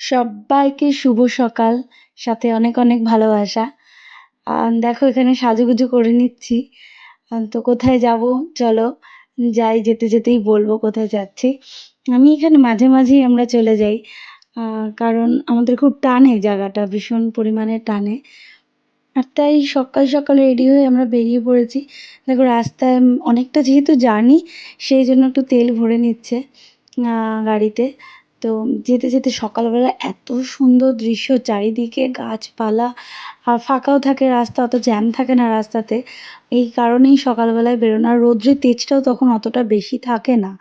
সব্বাইকে শুভ সকাল। সাথে অনেক অনেক ভালোবাসা। দেখো, এখানে সাজুগুজু করে নিচ্ছি। তো কোথায় যাব? চলো, যাই, যেতে যেতেই বলব কোথায় যাচ্ছি। আমি এখানে মাঝে মাঝেই আমরা চলে যাই। কারণ আমাদের খুব টানে জায়গাটা, ভীষণ পরিমাণে টানে। আর তাই সকাল সকাল রেডি হয়ে আমরা বেরিয়ে পড়েছি। দেখো, রাস্তায় অনেকটা যেহেতু জার্নি, সেই জন্য একটু তেল ভরে নিচ্ছে গাড়িতে। তো যেতে যেতে সকালবেলা এত সুন্দর দৃশ্য, চারিদিকে গাছপালা, আর ফাঁকাও থাকে রাস্তা, অত জ্যাম থাকে না রাস্তাতে। এই কারণেই সকালবেলায় বেরোনো, আর রৌদ্রের তেজটাও তখন অতটা বেশি থাকে না।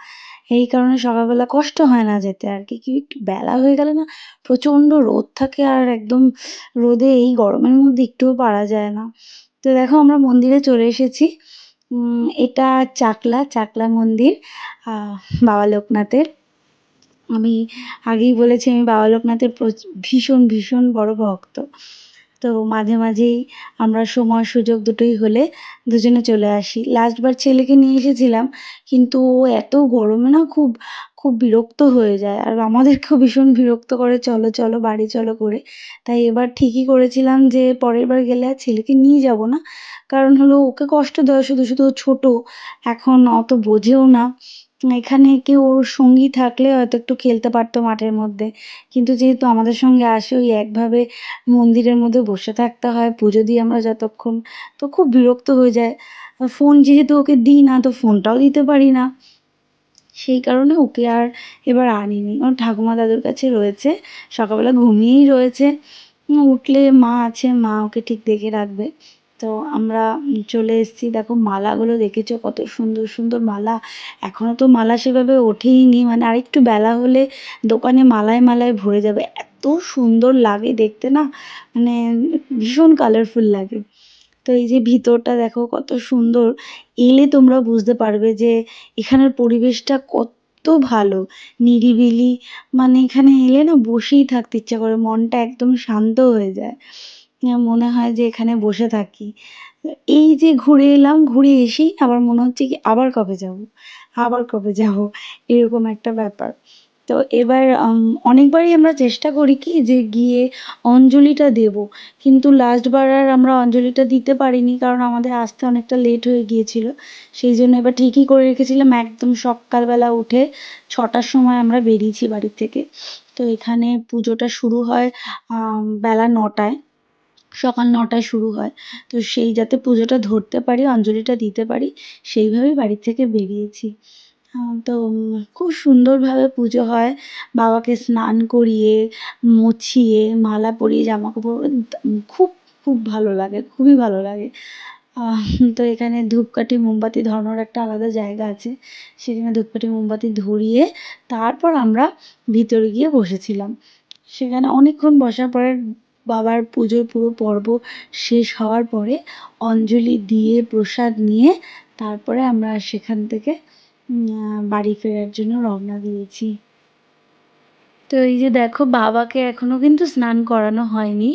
এই কারণে সকালবেলা কষ্ট হয় না যেতে আর কি কি একটু বেলা হয়ে গেলে না প্রচণ্ড রোদ থাকে, আর একদম রোদে এই গরমের মধ্যে একটুও পারা যায় না। তো দেখো আমরা মন্দিরে চলে এসেছি। এটা চাকলা চাকলা মন্দির বাবা লোকনাথের। আমি আগেই বলেছি, আমি বাবা লোকনাথের ভীষণ ভীষণ বড় ভক্ত। তো মাঝে মাঝেই আমরা সময়, সুযোগ দুটোই হলে দুজনে চলে আসি। লাস্টবার ছেলেকে নিয়ে এসেছিলাম, কিন্তু ও এত গরমে না খুব খুব বিরক্ত হয়ে যায়। আর আমাদেরকেও ভীষণ বিরক্ত করে, চলো চলো, বাড়ি চলো করে। তাই এবার ঠিকই করেছিলাম যে, পরের বার গেলে আর ছেলেকে নিয়ে যাব না। কারণ হলো, ওকে কষ্ট দেওয়া শুধু শুধু ছোটো। এখন অত বোঝেও না। এখানে কেউ ওর সঙ্গী থাকলে হয়তো একটু খেলতে পারতো মাঠের মধ্যে। কিন্তু যেহেতু আমাদের সঙ্গে আসে, ওই একভাবে মন্দিরের মধ্যে বসে থাকতে হয়, পুজো দিই আমরা যতক্ষণ, তো খুব বিরক্ত হয়ে যায়। ফোন যেহেতু ওকে দিই না, তো ফোনটাও দিতে পারি না। সেই কারণে ওকে আর এবার আনিনি। ওর ঠাকুমা দাদুর কাছে রয়েছে, সকালবেলা ঘুমিয়েই রয়েছে। উঠলে মা আছে, মা ওকে ঠিক দেখে রাখবে। তো আমরা চলে এসেছি। দেখো মালাগুলো দেখেছ? কত সুন্দর সুন্দর মালা। এখনও তো মালা সেভাবে ওঠেই নি মানে আরেকটু বেলা হলে দোকানে মালায় মালায় ভরে যাবে। এত সুন্দর লাগে দেখতে না। মানে ভীষণ কালারফুল লাগে। তো এই যে ভিতরটা দেখো কত সুন্দর। এলে তোমরা বুঝতে পারবে যে এখানের পরিবেশটা কত ভালো। নিরিবিলি। মানে এখানে এলে না বসেই থাকতে ইচ্ছা করে। মনটা একদম শান্ত হয়ে যায়। মনে হয় যে এখানে বসে থাকি। এই যে ঘুরে এলাম, ঘুরে এসেই আবার মনে হচ্ছে কি আবার কবে যাব? আবার কবে যাব? এরকম একটা ব্যাপার। তো এবার অনেকবারই আমরা চেষ্টা করি কি যে গিয়ে অঞ্জলিটা দেব। কিন্তু লাস্টবার আর আমরা অঞ্জলিটা দিতে পারিনি কারণ আমাদের আসতে অনেকটা লেট হয়ে গিয়েছিল। সেই জন্য এবার ঠিকই করে রেখেছিলাম। একদম সকালবেলা উঠে ছটার সময় আমরা বেরিয়েছি বাড়ি থেকে। তো এখানে পুজোটা শুরু হয় বেলা নটায়। সকাল নটায় শুরু হয়। তো সেই যাতে পুজোটা ধরতে পারি, অঞ্জলিটা দিতে পারি, সেইভাবেই বাড়ি থেকে বেরিয়েছি। তো খুব সুন্দরভাবে পুজো হয়। বাবাকে স্নান করিয়ে, মুছিয়ে, মালা পরিয়ে জামা কাপড় খুব খুব ভালো লাগে, খুবই ভালো লাগে। তো এখানে ধূপকাঠি, মোমবাতি ধরানোর একটা আলাদা জায়গা আছে। সেখানে ধূপকাঠি, মোমবাতি ধরিয়ে তারপর আমরা ভিতরে গিয়ে বসেছিলাম। সেখানে অনেকক্ষণ বসার পরে বাবার পুজোর পুরো পর্ব শেষ হওয়ার পরে অঞ্জলি দিয়ে প্রসাদ নিয়ে তারপরে আমরা সেখান থেকে বাড়ি ফেরার জন্য রওনা দিয়েছি। তো এই যে দেখো, বাবাকে এখনও কিন্তু স্নান করানো হয়নি।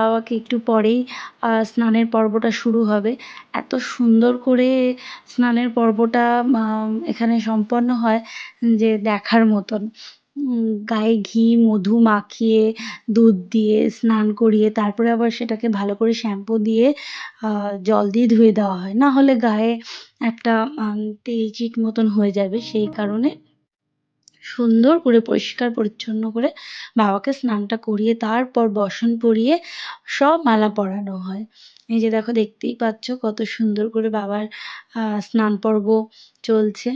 বাবাকে একটু পরেই স্নানের পর্বটা শুরু হবে। এত সুন্দর করে স্নানের পর্বটা এখানে সম্পন্ন হয় যে দেখার মতন। গায়ে ঘি, মধু মাখিয়ে, দুধ দিয়ে, স্নান করিয়ে, তারপরে আবার সেটাকে ভালো করে শ্যাম্পু দিয়ে জল দিয়ে ধুয়ে দেওয়া হয়। না হলে গায়ে একটা তেল চিট মতন হয়ে যাবে। সেই কারণে সুন্দর করে, পরিষ্কার, পরিচ্ছন্ন করে বাবাকে স্নানটা করিয়ে, তারপর বসন পরিয়ে সব মালা পরানো হয়। এই যে দেখো, দেখতেই পাচ্ছ কত সুন্দর করে বাবার স্নান পর্ব চলছে।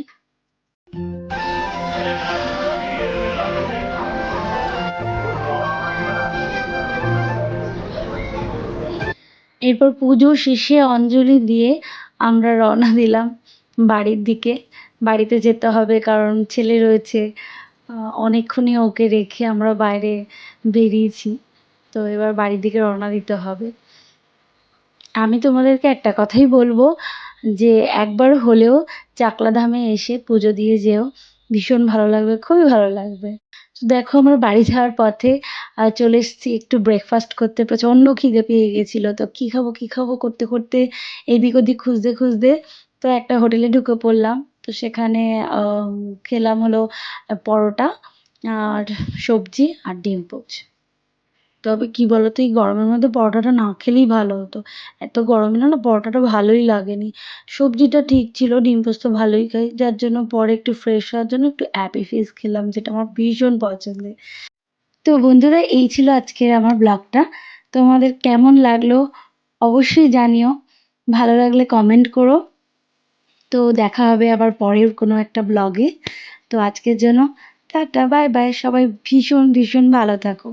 এরপর পুজো শেষে অঞ্জলি দিয়ে আমরা রওনা দিলাম বাড়ির দিকে। বাড়িতে যেতে হবে কারণ ছেলে রয়েছে। অনেকক্ষণই ওকে রেখে আমরা বাইরে বেরিয়েছি। তো এবার বাড়ির দিকে রওনা দিতে হবে। আমি তোমাদেরকে একটা কথাই বলব যে একবার হলেও চাকলা ধামে এসে পুজো দিয়ে যেও। ভীষণ ভালো লাগবে, খুবই ভালো লাগবে। দেখো আমার বাড়ি যাওয়ার পথে চলে এসেছি একটু ব্রেকফাস্ট করতে। প্রচণ্ড খিদে পেয়ে গেছিল। তো কী খাব কী খাব করতে করতে এদিক ওদিক খুঁজতে খুঁজতে তো একটা হোটেলে ঢুকে পড়লাম। তো সেখানে খেলাম হলো পরোটা আর সবজি আর ডিম পোচ। তবে কি বলতো, এই গরমের মধ্যে পরোটাটা না খেলেই ভালো হতো। এত গরমে না না, পরোটাটা ভালোই লাগেনি। সবজিটা ঠিক ছিল, ডিম পোস্ত ভালোই খাই, যার জন্য পরে একটু ফ্রেশ হওয়ার জন্য একটু অ্যাপি ফিজ খেলাম, যেটা আমার ভীষণ পছন্দের। তো বন্ধুরা, এই ছিল আজকের আমার ব্লগটা। তোমাদের কেমন লাগল অবশ্যই জানিও। ভালো লাগলে কমেন্ট করো। তো দেখা হবে আবার পরের কোনো একটা ব্লগে। তো আজকের জন্য টাটা বাই বাই সবাই ভীষণ ভীষণ ভালো থাকো।